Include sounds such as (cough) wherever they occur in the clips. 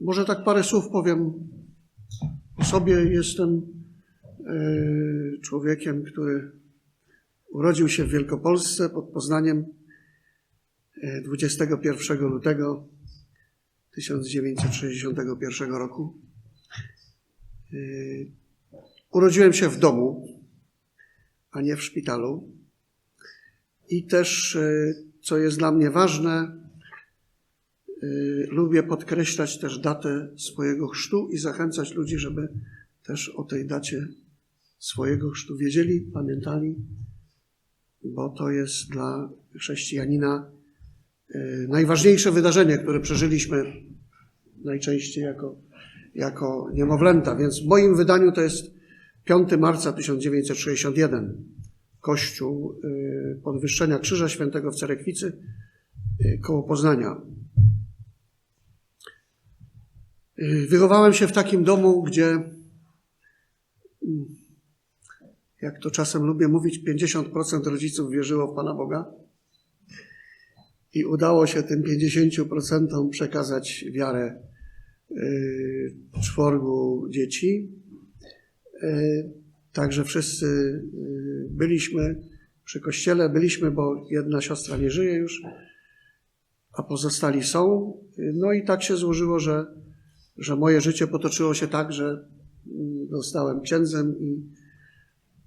Może tak parę słów powiem o sobie. Jestem e, człowiekiem, który urodził się w Wielkopolsce pod Poznaniem e, 21 lutego 1961 roku. E, Urodziłem się w domu, a nie w szpitalu. I też, e, co jest dla mnie ważne, lubię podkreślać też datę swojego chrztu i zachęcać ludzi, żeby też o tej dacie swojego chrztu wiedzieli, pamiętali, bo to jest dla chrześcijanina y, najważniejsze wydarzenie, które przeżyliśmy najczęściej jako, jako niemowlęta. Więc w moim wydaniu to jest 5 marca 1961. Kościół y, Podwyższenia Krzyża Świętego w Cerekwicy y, koło Poznania. Y, Wychowałem się w takim domu, gdzie, jak to czasem lubię mówić, 50% rodziców wierzyło w Pana Boga i udało się tym 50% przekazać wiarę y, czworgu dzieci. Y, Także wszyscy byliśmy przy kościele, byliśmy, bo jedna siostra nie żyje już, a pozostali są. No i tak się złożyło, że, że moje życie potoczyło się tak, że mm, zostałem księdzem i,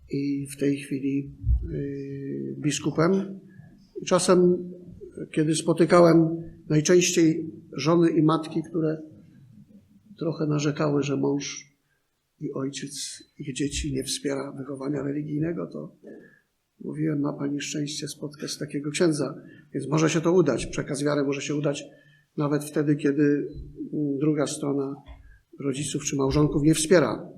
i w tej chwili y, biskupem. Czasem, kiedy spotykałem najczęściej żony i matki, które trochę narzekały, że mąż i ojciec ich dzieci nie wspiera wychowania religijnego, to mówiłem, ma Pani szczęście spotkać takiego księdza, więc może się to udać. Przekaz wiary może się udać nawet wtedy, kiedy druga strona rodziców czy małżonków nie wspiera.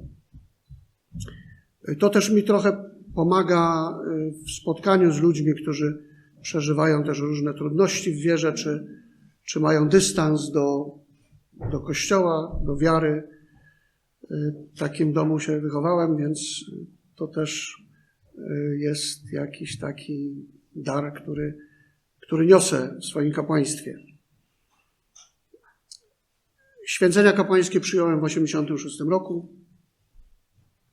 To też mi trochę pomaga y, w spotkaniu z ludźmi, którzy przeżywają też różne trudności w wierze, czy, czy mają dystans do, do kościoła, do wiary. W takim domu się wychowałem, więc to też y, jest jakiś taki dar, który, który niosę w swoim kapłaństwie. Święcenia kapłańskie przyjąłem w 1986 roku,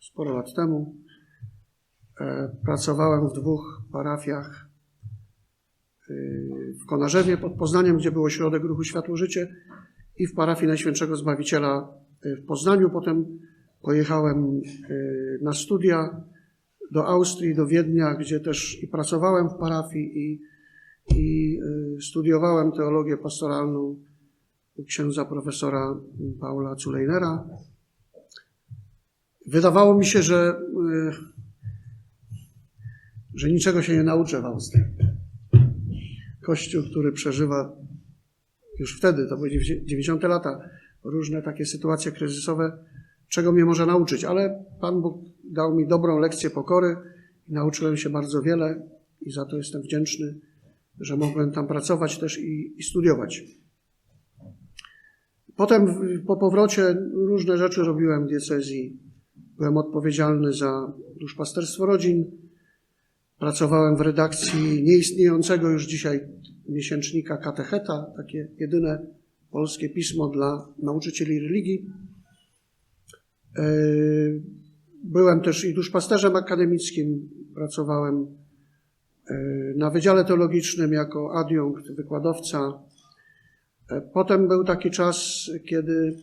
sporo lat temu. E, Pracowałem w dwóch parafiach y, w Konarzewie pod Poznaniem, gdzie był ośrodek ruchu Światło Życie i w parafii Najświętszego Zbawiciela w Poznaniu. Potem pojechałem y, na studia do Austrii, do Wiednia, gdzie też i pracowałem w parafii i, i y, studiowałem teologię pastoralną księdza profesora Paula Culejnera. Wydawało mi się, że, y, że niczego się nie nauczę w Austrii. Kościół, który przeżywa już wtedy, to były 90 lata, różne takie sytuacje kryzysowe, czego mnie może nauczyć, ale Pan Bóg dał mi dobrą lekcję pokory i nauczyłem się bardzo wiele i za to jestem wdzięczny, że mogłem tam pracować też i, i studiować. Potem po powrocie różne rzeczy robiłem w diecezji. Byłem odpowiedzialny za duszpasterstwo rodzin. Pracowałem w redakcji nieistniejącego już dzisiaj miesięcznika Katecheta, takie jedyne polskie pismo dla nauczycieli religii. E, Byłem też i duszpasterzem akademickim, pracowałem e, na Wydziale Teologicznym jako adiunkt, wykładowca. Potem był taki czas, kiedy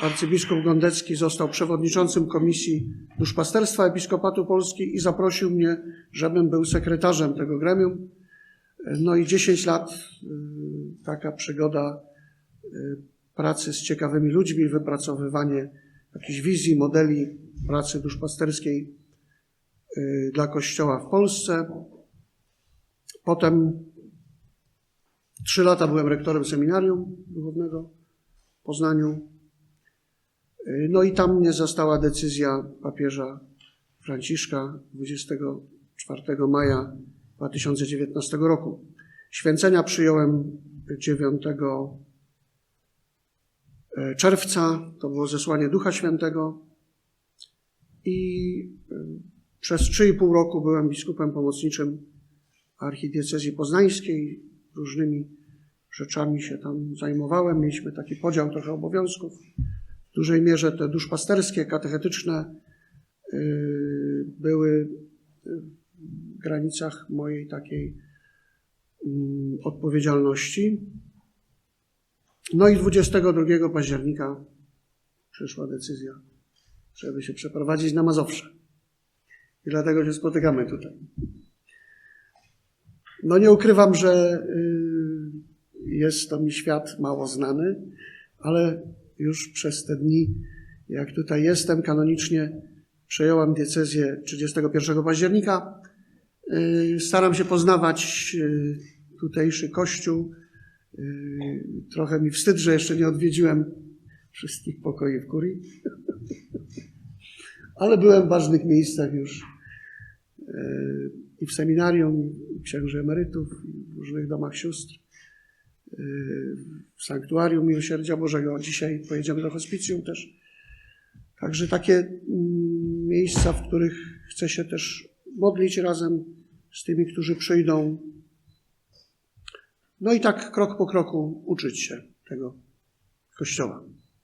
arcybiskup Gondecki został przewodniczącym Komisji Duszpasterstwa Episkopatu Polski i zaprosił mnie, żebym był sekretarzem tego gremium. No i 10 lat y, taka przygoda y, pracy z ciekawymi ludźmi, wypracowywanie jakichś wizji, modeli pracy duszpasterskiej y, dla Kościoła w Polsce. Potem trzy lata byłem rektorem seminarium duchownego w Poznaniu. No i tam mnie została decyzja papieża Franciszka 24 maja 2019 roku. Święcenia przyjąłem 9 czerwca, to było zesłanie Ducha Świętego i y, przez 3,5 roku byłem biskupem pomocniczym archidiecezji poznańskiej, różnymi rzeczami się tam zajmowałem. Mieliśmy taki podział trochę obowiązków. W dużej mierze te duszpasterskie, katechetyczne yy, były w granicach mojej takiej mm, odpowiedzialności. No i 22 października przyszła decyzja, żeby się przeprowadzić na Mazowsze. I dlatego się spotykamy tutaj. No nie ukrywam, że y, jest to mi świat mało znany, ale już przez te dni, jak tutaj jestem, kanonicznie przejąłem decyzję 31 października. Y, Staram się poznawać y, tutejszy kościół. Trochę mi wstyd, że jeszcze nie odwiedziłem wszystkich pokoi w kurii. (laughs) Ale byłem w ważnych miejscach już i w seminarium, i księży emerytów, i w różnych domach sióstr, y, w sanktuarium Miłosierdzia Bożego. Dzisiaj pojedziemy do hospicjum też. Także takie mm, miejsca, w których chcę się też modlić razem z tymi, którzy przyjdą. No i tak krok po kroku uczyć się tego Kościoła.